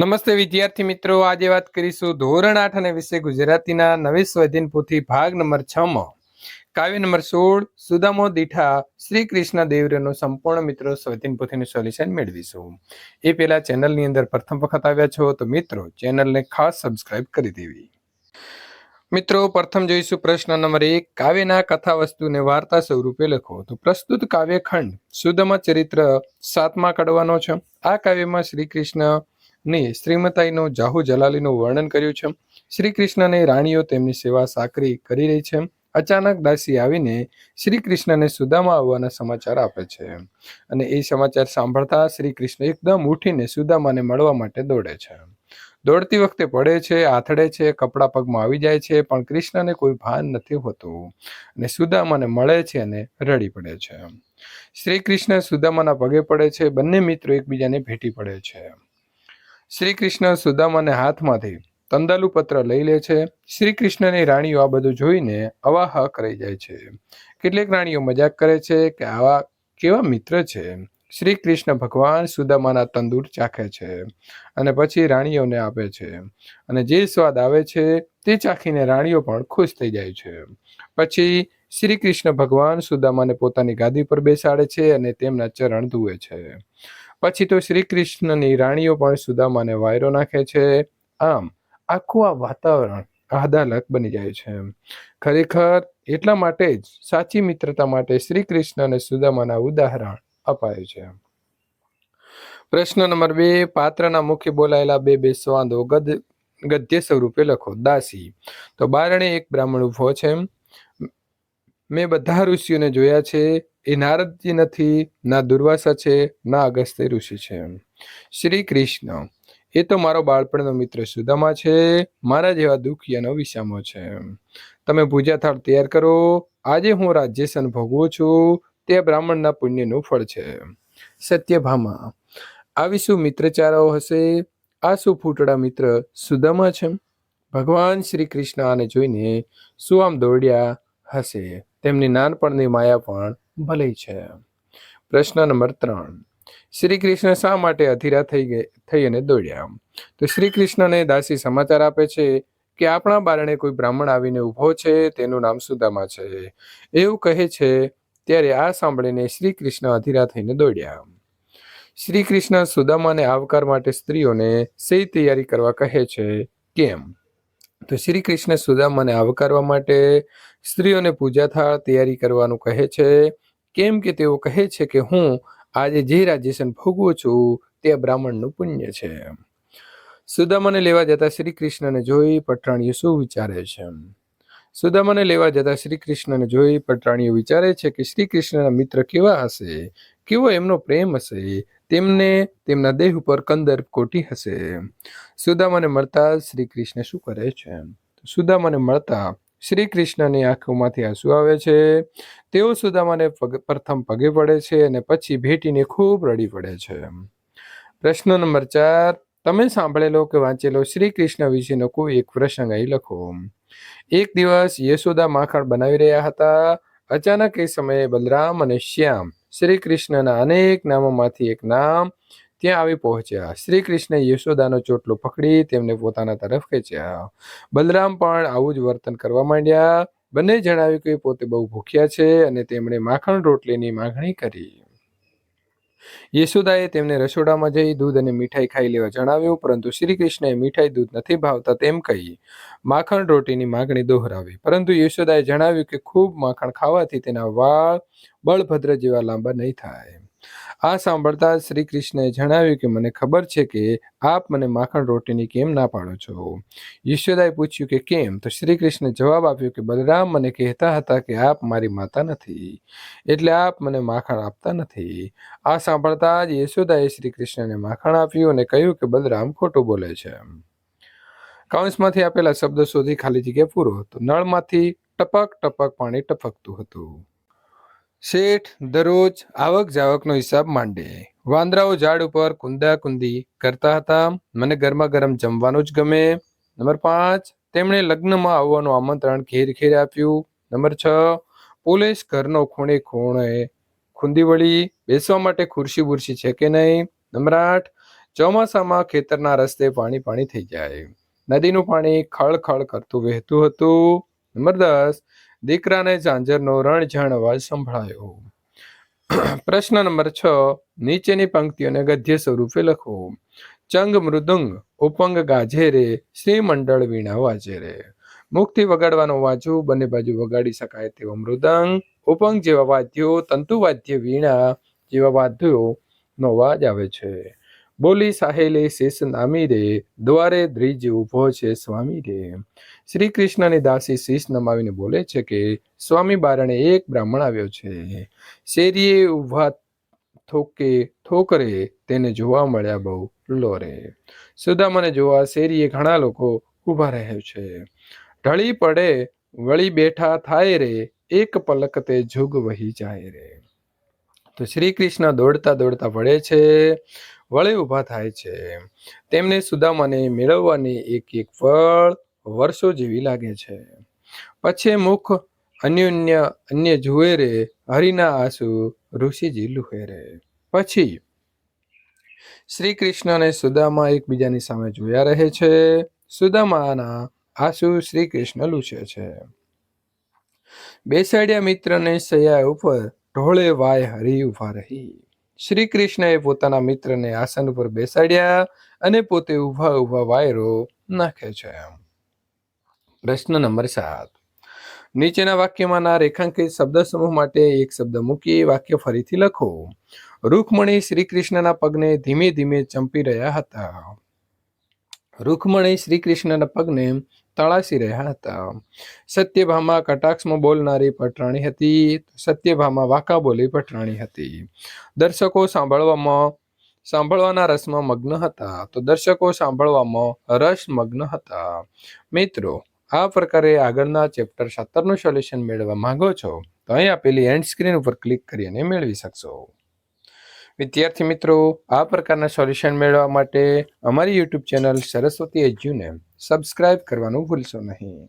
નમસ્તે વિદ્યાર્થી મિત્રો, આજે વાત કરીશું ધોરણ આઠ અને વિષય ગુજરાતીના નવી સ્વાધીન પોથી ભાગ નંબર છ માં. કાવ્ય નંબર સોળ, સુદામો દીઠા શ્રી કૃષ્ણ દેવરનો સંપૂર્ણ મિત્રો સ્વાધીન પોથીનું સોલ્યુશન મેળવીશું. એ પહેલા ચેનલની અંદર પ્રથમ વખત આવ્યા છો તો મિત્રો, ચેનલને ખાસ સબસ્ક્રાઇબ કરી દેવી. મિત્રો, પ્રથમ જોઈશું પ્રશ્ન નંબર એક, કાવ્યના કથા વસ્તુને વાર્તા સ્વરૂપે લખો. તો પ્રસ્તુત કાવ્યખંડ સુદામા ચરિત્ર સાતમા કડવાનો છે. આ કાવ્યમાં શ્રી કૃષ્ણ ની શ્રીમતાઈનો જાહુ જલાલીનું વર્ણન કર્યું છે. શ્રી કૃષ્ણને રાણીઓ તેમની સેવા સાકરી કરી રહી છે. અચાનક દાસી આવીને શ્રી કૃષ્ણને સુદામા આવવાના સમાચાર આપે છે. અને એ સમાચાર સાંભળતા શ્રી કૃષ્ણ એકદમ ઉઠીને સુદામાને મળવા માટે દોડે છે. દોડતી વખતે પડે છે, આથડે છે, કપડા પગમાં આવી જાય છે, પણ કૃષ્ણને કોઈ ભાન નથી હોતું. અને સુદામાને મળે છે અને રડી પડે છે. શ્રી કૃષ્ણ સુદામાના પગે પડે છે. બંને મિત્રો એકબીજાને ભેટી પડે છે. શ્રી કૃષ્ણ સુદામાને હાથમાંથી તંદાલુ પત્ર લઈ લે છે. શ્રી કૃષ્ણની રાણીઓ આ બધું જોઈને અવાહક રહી જાય છે. કેટલીક રાણીઓ મજાક કરે છે કે આવા કેવા મિત્ર છે. શ્રી કૃષ્ણ ભગવાન સુદામાના તંદૂર ચાખે છે અને પછી રાણીઓને આપે છે. અને જે સ્વાદ આવે છે તે ચાખીને રાણીઓ પણ ખુશ થઈ જાય છે. પછી શ્રી કૃષ્ણ ભગવાન સુદામાને પોતાની ગાદી પર બેસાડે છે અને તેમના ચરણ ધુએ છે. પછી તો શ્રી કૃષ્ણની રાણીઓ પણ સુદામાને વાયરો નાખે છે. આમ, આખું આ વાતાવરણ આહ્લાદક બની જાય છે. ખરેખર, એટલા માટે જ સાચી મિત્રતા માટે શ્રી કૃષ્ણ અને સુદામાના ઉદાહરણ અપાય છે. પ્રશ્ન નંબર બે, પાત્રના મુખ્ય બોલાયેલા બે બે સ્વાદો ગદ ગદ્ય સ્વરૂપે લખો. દાસી. તો બારણે એક બ્રાહ્મણ ઊભો છે. મેં બધા ઋષિઓને જોયા છે. એ નારદજી નથી, ના દુર્વાસા છે, ના અગસ્ત્ય ઋષિ છે. શ્રી કૃષ્ણ, એ તો મારો બાળપણનો મિત્ર સુદામા છે, મારા જેવા દુખિયાનો વિસામો છે. તમે પૂજા થાળ તૈયાર કરો, આજે હું રાજ્યસન ભોગવું છું, તે બ્રાહ્મણના પુણ્યનું ફળ છે. સત્યભામા, આવી શું મિત્રચારાઓ હશે? આ શું ફૂટડા મિત્ર સુદામા છે? ભગવાન શ્રી કૃષ્ણ આને જોઈને શું આમ દોડ્યા હશે? તેમની નાનપણની માયા પણ ભલે છે. પ્રશ્ન નંબર ત્રણ. શ્રી કૃષ્ણ શા માટે અધીરા થઈ ગઈ, થઈ અને દોડ્યા? તો શ્રી કૃષ્ણને દાસી સમાચાર આપે છે કે આપણા બારણે કોઈ બ્રાહ્મણ આવીને ઊભો છે, તેનું નામ સુદામા છે. એવું કહે છે, ત્યારે આ સાંભળીને શ્રી કૃષ્ણ અધીરા થઈને દોડ્યા. શ્રી કૃષ્ણ સુદામાને આવકાર માટે સ્ત્રીઓને સહી તૈયારી કરવા કહે છે, કેમ? તો શ્રી કૃષ્ણ સુદામાને આવકારવા માટે સ્ત્રીઓને પૂજા થાળ તૈયારી કરવાનું કહે છે કેમ કે તેઓ કહે છે કે હું આજે જે રાજ્યસન ભોગવું છું તે બ્રાહ્મણનું પુણ્ય છે. સુદામાને લેવા જતા શ્રી કૃષ્ણને જોઈ પટરાણીઓ શું વિચારે છે. સુદામાને લેવા જતા શ્રી કૃષ્ણને જોઈ પટરાણીઓ વિચારે છે કે શ્રી કૃષ્ણના મિત્ર કેવા હશે? કેવો એમનો પ્રેમ હશે? તેમને તેમના દેહ ઉપર કંદર કોટી હશે. સુદામાને મળતા શ્રી કૃષ્ણ શું કરે છે? સુદામાને મળતા શ્રી કૃષ્ણની આંખોમાંથી આંસુ આવે છે. તેઓ સુદામાને પ્રથમ પગે પડે છે અને પછી ભેટીને ખૂબ રડી પડે છે. પ્રશ્ન નંબર ચાર, તમે સાંભળેલો કે વાંચેલો શ્રી કૃષ્ણ વિશેનો કોઈ એક પ્રસંગ અહીં લખો. એક દિવસ યશોદા માખણ બનાવી રહ્યા હતા. અચાનક એ સમયે બલરામ અને શ્યામ શ્રી કૃષ્ણના અનેક નામોમાંથી એક નામ ત્યાં આવી પહોંચ્યા. શ્રી કૃષ્ણે યશોદાનો ચોટલો પકડી તેમને પોતાના તરફ ખેંચ્યા. બલરામ પણ આવું જ વર્તન કરવા માંડ્યા. બંને જણાવ્યું કે પોતે બહુ ભૂખ્યા છે અને તેમણે માખણ રોટલીની માગણી કરી. યશોદાએ તેમને રસોડામાં જઈ દૂધ અને મીઠાઈ ખાઈ લેવા જણાવ્યું, પરંતુ શ્રી કૃષ્ણએ મીઠાઈ દૂધ નથી ભાવતા તેમ કહી માખણ રોટીની માગણી દોહરાવી. પરંતુ યશોદાએ જણાવ્યું કે ખૂબ માખણ ખાવાથી તેના વાળ બળભદ્ર જેવા લાંબા નહીં થાય. આ સાંભળતા શ્રી કૃષ્ણએ જણાવ્યું કે મને ખબર છે કે આપ મને માખણ રોટીની કેમ ના પાડો છો? યશોદાએ પૂછ્યું કે કેમ? તો શ્રી કૃષ્ણે જવાબ આપ્યો કે બલરામ મને કહેતા હતા કે આપ મારી માતા નથી, એટલે આપ મને માખણ આપતા નથી. આ સાંભળતા જ યશોદાએ શ્રી કૃષ્ણને માખણ આપ્યું અને કહ્યું કે બલરામ ખોટું બોલે છે. કૌંસમાંથી આપેલા શબ્દ શોધી ખાલી જગ્યા પૂરો હતો. નળમાંથી ટપક ટપક પાણી ટપકતું હતું. શેઠ દરરોજ આવક જાવકનો હિસાબ માંડે. વાંદરાઓ ઝાડ ઉપર કુંદા કુંદી કરતા હતા. મને ગરમા ગરમ જમવાનું જ ગમે. નંબર પાંચ, તેમણે લગ્નમાં આવવાનું આમંત્રણ ઘેર ઘેર આપ્યું. નંબર છ, પોલીસ ઘરનો ખૂણે ખૂણે ખૂંદી વળી બેસવા માટે ખુરશી બુરશી છે કે નહીં? નંબર આઠ, ચોમાસામાં ખેતરના રસ્તે પાણી પાણી થઈ જાય. નદીનું પાણી ખળખળ કરતું વહેતું હતું. નંબર દસ દીકરાને ઝાંઝરનો રણઝણ અવાજ સંભળાયો. પ્રશ્ન નંબર છ, નીચેની પંક્તિઓને ગદ્ય સ્વરૂપે લખો. ચંગ મૃદુંગ, ઉપંગ ગાજેરે, શ્રીમંડળ વીણા વાજેરે. મુક્તિ વગાડવાનો વાજુ બંને બાજુ વગાડી શકાય તેવો મૃદંગ. ઉપંગ જેવા વાદ્યો તંતુવાદ્ય વીણા જેવા વાદ્યો નો અવાજ આવે છે. બોલી સાહેલે શેષ નામી રે દ્વારે દ્રિજ ઊભો છે સ્વામી રે. શ્રી કૃષ્ણની દાસી શીશ નમાવીને બોલે છે કે, સ્વામી બારણે એક બ્રાહ્મણ આવ્યો છે. શેરીએ ઊભા થોકે ઠોકરે, તેને જોવા મળ્યા બહુ લોરે. સુદામાને જોવા શેરીએ ઘણા લોકો ઊભા રહે છે. ઢળી પડે, વળી બેઠા થાય રે, એક પલક તે જુગ વહી જાય રે. તો શ્રી કૃષ્ણ દોડતા દોડતા વળે છે. વળે ઊભા થાય છે. તેમને સુદામાને મેળવવાની એક એક ફળ વર્ષો જેવી લાગે છે. પછી મુખ અન્યોન્ય, અન્ય જુએ રે હરિના આંસુ, ઋષિજી લુહે રે પછી શ્રી કૃષ્ણ અને સુદામા એકબીજાની સામે જોયા રહે છે. સુદામાના આંસુ શ્રી કૃષ્ણ લૂછે છે. બેસાડ્યા મિત્રને સૈયા ઉપર ઢોળે વાય હરી ઊભા રહી. શ્રી કૃષ્ણએ પોતાના મિત્રને આસન પર બેસાડ્યા અને પોતે ઊભા ઊભા વાયરો નાખે છે. પ્રશ્ન નંબર સાત. નીચેના વાક્યમાંના રેખાંકિત શબ્દ સમૂહ માટે એક શબ્દ મૂકી વાક્ય ફરીથી લખો. રૂકમણી શ્રી કૃષ્ણના પગને ધીમે ધીમે ચંપી રહ્યા હતા. રૂકમણી શ્રી કૃષ્ણના પગને તળાસી રહ્યા હતા. સત્યભામા કટાક્ષમાં બોલનારી પટરાણી હતી. સત્યભામા વાંકા બોલી પટરાણી હતી. દર્શકો સાંભળવામાં, સાંભળવાના રસમાં મગ્ન હતા. તો દર્શકો સાંભળવામાં રસ મગ્ન હતા. મિત્રો, આ પ્રકારે આગળના ચેપ્ટર સત્તરનું સોલ્યુશન મેળવવા માંગો છો? તો અહીં આપેલી એન્ડ સ્ક્રીન ઉપર ક્લિક કરીને મેળવી શકશો. વિદ્યાર્થી મિત્રો, આ પ્રકારના સોલ્યુશન મેળવવા માટે અમારી યુટ્યુબ ચેનલ સરસ્વતી એજ્યુને સબસ્ક્રાઇબ કરવાનું ભૂલશો નહીં.